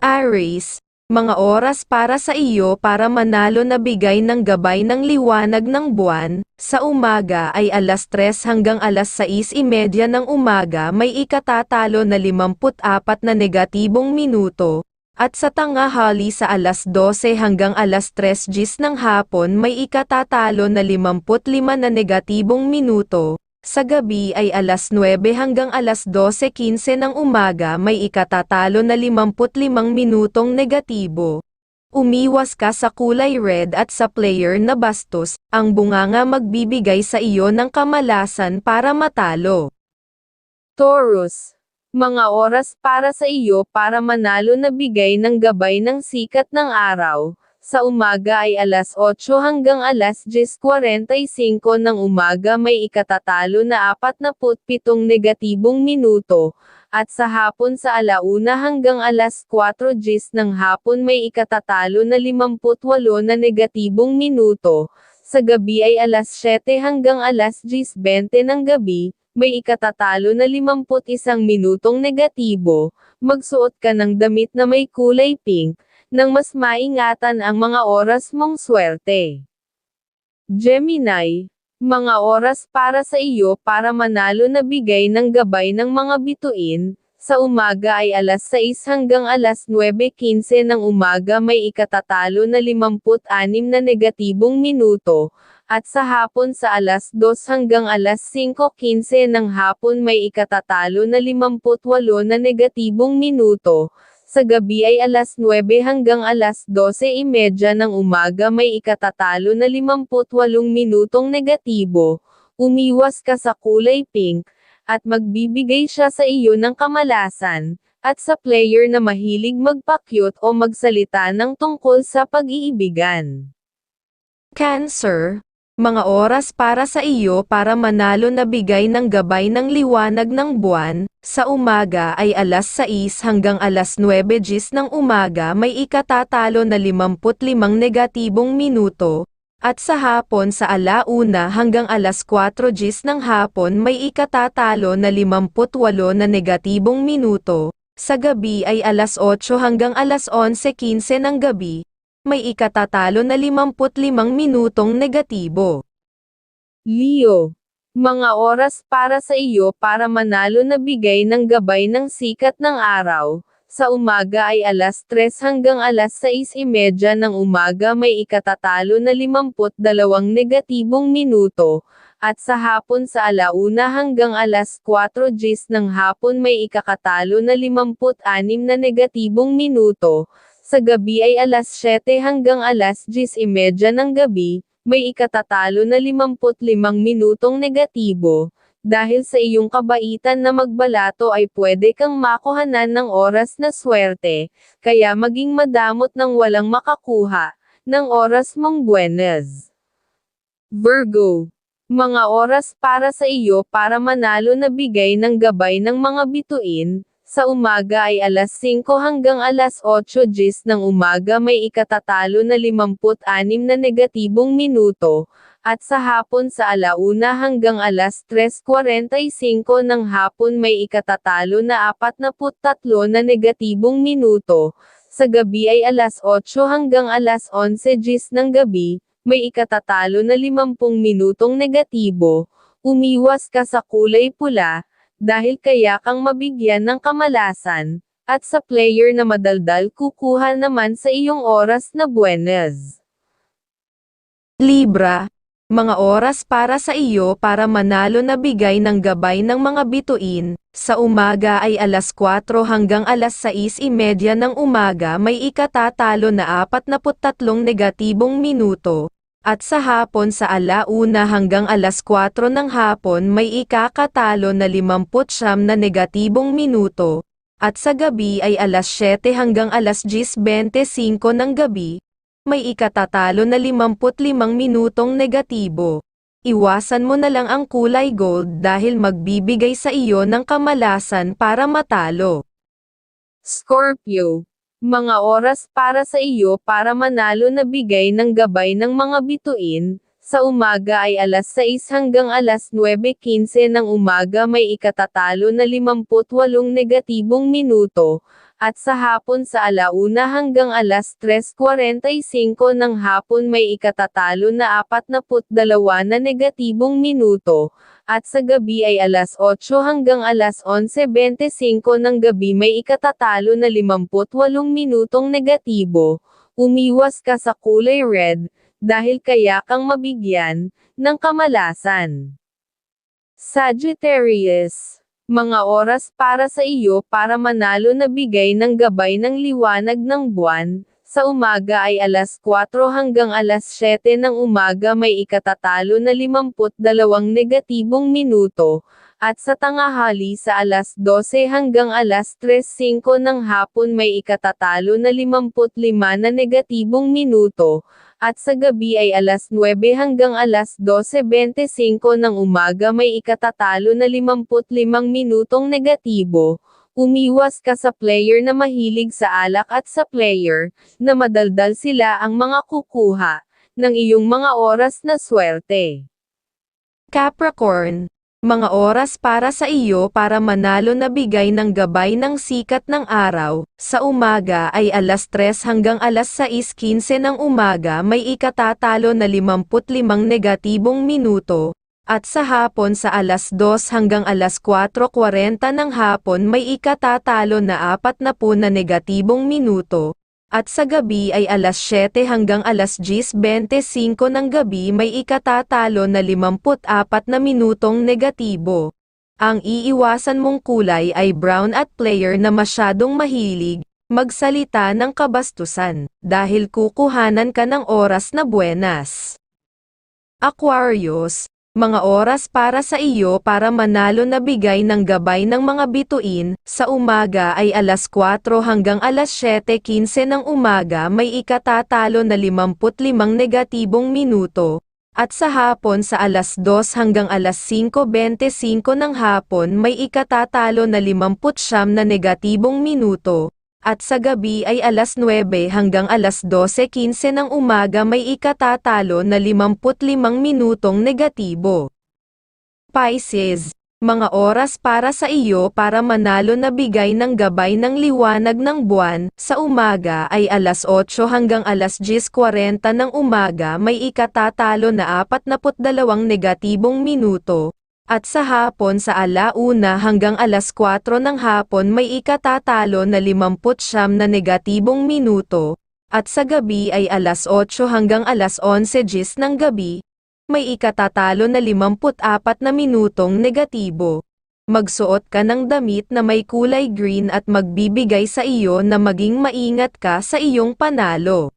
Aries, mga oras para sa iyo para manalo na bigay ng gabay ng liwanag ng buwan, sa umaga ay alas 3 hanggang alas 6.30 ng umaga may ikatatalo na 54 na negatibong minuto, at sa tangahali sa alas 12 hanggang alas 3 gis ng hapon may ikatatalo na 55 na negatibong minuto, sa gabi ay alas 9 hanggang alas 12.15 ng umaga may ikatatalo na 55 minutong negatibo. Umiwas ka sa kulay red at sa player na bastos, ang bunganga magbibigay sa iyo ng kamalasan para matalo. Taurus. Mga oras para sa iyo para manalo na bigay ng gabay ng sikat ng araw. Sa umaga ay alas 8 hanggang alas 10.45 ng umaga may ikatatalo na 47 negatibong minuto, at sa hapon sa alauna hanggang alas 4 gis ng hapon may ikatatalo na 58 na negatibong minuto, sa gabi ay alas 7 hanggang alas 10.20 ng gabi, may ikatatalo na 51 minutong negatibo, magsuot ka ng damit na may kulay pink, nang mas maingatan ang mga oras mong swerte. Gemini, mga oras para sa iyo para manalo na bigay ng gabay ng mga bituin, sa umaga ay alas 6 hanggang alas 9.15 ng umaga may ikatatalo na 56 na negatibong minuto, at sa hapon sa alas 2 hanggang alas 5.15 ng hapon may ikatatalo na 58 na negatibong minuto, sa gabi ay alas 9 hanggang alas 12.30 ng umaga may ikatatalo na 58 minutong negatibo, umiwas ka sa kulay pink, at magbibigay siya sa iyo ng kamalasan, at sa player na mahilig magpakyut o magsalita ng tungkol sa pag-iibigan. Cancer, mga oras para sa iyo para manalo na bigay ng gabay ng liwanag ng buwan, sa umaga ay alas 6 hanggang alas 9 gis ng umaga may ikatatalo na 55 negatibong minuto, at sa hapon sa alauna hanggang alas 4 gis ng hapon may ikatatalo na 58 na negatibong minuto, sa gabi ay alas 8 hanggang alas 11.15 ng gabi, may ikatatalo na 55 minutong negatibo. Leo. Mga oras para sa iyo para manalo na bigay ng gabay ng sikat ng araw. Sa umaga ay alas 3 hanggang alas 6.30 ng umaga may ikatatalo na 52 negatibong minuto, at sa hapon sa alauna hanggang alas 4 gis ng hapon may ikakatalo na 56 na negatibong minuto, sa gabi ay alas 7 hanggang alas 10.30 ng gabi, may ikatatalo na 55 minutong negatibo. Dahil sa iyong kabaitan na magbalato ay pwede kang makuhanan ng oras na swerte, kaya maging madamot ng walang makakuha, ng oras mong buenas. Virgo. Mga oras para sa iyo para manalo na bigay ng gabay ng mga bituin, sa umaga ay alas 5 hanggang alas 8 gis ng umaga may ikatatalo na 56 na negatibong minuto, at sa hapon sa alauna hanggang alas 3.45 ng hapon may ikatatalo na 43 na negatibong minuto, sa gabi ay alas 8 hanggang alas 11 gis ng gabi, may ikatatalo na 50 minutong negatibo, umiwas ka sa kulay pula, dahil kaya kang mabigyan ng kamalasan, at sa player na madaldal kukuha naman sa iyong oras na buenas. Libra, mga oras para sa iyo para manalo na bigay ng gabay ng mga bituin, sa umaga ay alas 4 hanggang alas 6.30 ng umaga may ikatatalo na 43 negatibong minuto, at sa hapon sa alauna hanggang alas 4 ng hapon may ikakatalo na 50 na negatibong minuto, at sa gabi ay alas 7 hanggang alas 10.25 ng gabi, may ikatatalo na 55 minutong negatibo. Iwasan mo na lang ang kulay gold dahil magbibigay sa iyo ng kamalasan para matalo. Scorpio. Mga oras para sa iyo para manalo na bigay ng gabay ng mga bituin, sa umaga ay alas 6 hanggang alas 9.15 ng umaga may ikatatalo na 58 negatibong minuto, at sa hapon sa alauna hanggang alas 3.45 ng hapon may ikatatalo na 42 na negatibong minuto, at sa gabi ay alas 8 hanggang alas 11.25 ng gabi may ikatatalo na 58 minutong negatibo, umiwas ka sa kulay red, dahil kaya kang mabigyan, ng kamalasan. Sagittarius mga oras para sa iyo para manalo na bigay ng gabay ng liwanag ng buwan. Sa umaga ay alas 4 hanggang alas 7 ng umaga may ikatatalo na 52 negatibong minuto, at sa tangahali sa alas 12 hanggang alas 3.05 ng hapon may ikatatalo na 55 na negatibong minuto, at sa gabi ay alas 9 hanggang alas 12.25 ng umaga may ikatatalo na 55 minutong negatibo. Umiwas ka sa player na mahilig sa alak at sa player, na madaldal sila ang mga kukuha, ng iyong mga oras na swerte. Capricorn, mga oras para sa iyo para manalo na bigay ng gabay ng sikat ng araw. Sa umaga ay alas 3 hanggang alas 6.15 ng umaga may ikatatalo na 55 negatibong minuto. At sa hapon sa alas 2 hanggang alas 4.40 ng hapon may ikatatalo na 40 na negatibong minuto. At sa gabi ay alas 7 hanggang alas 10.25 ng gabi may ikatatalo na 54 na minutong negatibo. Ang iiwasan mong kulay ay brown at player na masyadong mahilig, magsalita ng kabastusan, dahil kukuhanan ka ng oras na buenas. Aquarius, mga oras para sa iyo para manalo na bigay ng gabay ng mga bituin, sa umaga ay alas 4 hanggang alas 7.15 ng umaga may ikatatalo na 55 negatibong minuto, at sa hapon sa alas 2 hanggang alas 5.25 ng hapon may ikatatalo na 59 na negatibong minuto, at sa gabi ay alas 9 hanggang alas 12.15 ng umaga may ikatatalo na 55 minutong negatibo. Pisces, mga oras para sa iyo para manalo na bigay ng gabay ng liwanag ng buwan, sa umaga ay alas 8 hanggang alas 10.40 ng umaga may ikatatalo na 42 negatibong minuto, at sa hapon sa alauna hanggang alas 4 ng hapon may ikatatalo na 59 na negatibong minuto, at sa gabi ay alas 8 hanggang alas 11 gis ng gabi, may ikatatalo na 54 na minutong negatibo. Magsuot ka ng damit na may kulay green at magbibigay sa iyo na maging maingat ka sa iyong panalo.